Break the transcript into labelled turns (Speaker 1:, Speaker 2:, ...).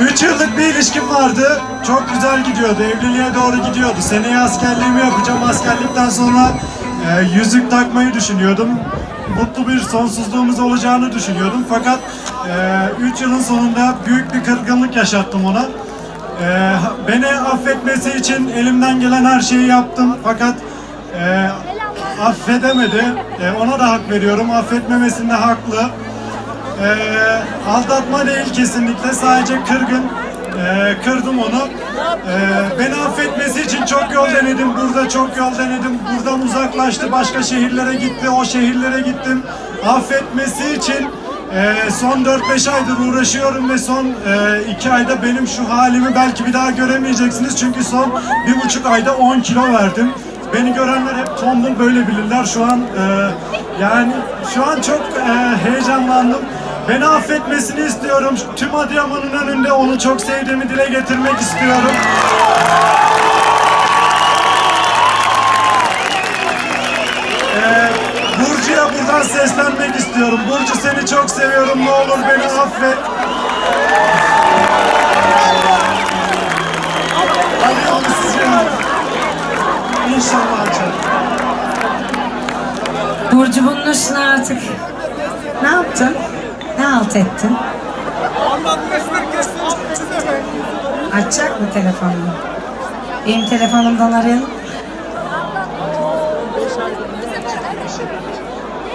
Speaker 1: 3 yıllık bir ilişkim vardı. Çok güzel gidiyordu. Evliliğe doğru gidiyordu. Seneye askerliğimi yapacağım. Askerlikten sonra e, yüzük takmayı düşünüyordum. Mutlu bir sonsuzluğumuz olacağını düşünüyordum. Fakat 3 yılın sonunda büyük bir kırgınlık yaşattım ona. E, beni affetmesi için elimden gelen her şeyi yaptım. Fakat e, affedemedi. E, ona da hak veriyorum. Affetmemesinde haklı. Ee, aldatma değil kesinlikle. Sadece kırgın Ee, kırdım onu. Ee, beni affetmesi için çok yol denedim. Burada çok yol denedim. Buradan uzaklaştı. Başka şehirlere gitti. O şehirlere gittim. Affetmesi için e, son 4-5 aydır uğraşıyorum ve son 2 ayda benim şu halimi belki bir daha göremeyeceksiniz. Çünkü son bir buçuk ayda 10 kilo verdim. Beni görenler hep tombul böyle bilirler. Şu an e, yani şu an çok e, heyecanlandım. Beni affetmesini istiyorum. Tüm Adıyaman'ın önünde onu çok sevdiğimi dile getirmek istiyorum. E, Burcu'ya buradan seslenmek istiyorum. Burcu seni çok seviyorum. Ne olur beni affet. Arıyor musun ya? İnşallah açar.
Speaker 2: Burcu bunun üstüne artık ne yaptın? Ne alt ettin? Açacak mı telefonunu? Benim telefonumdan arayalım?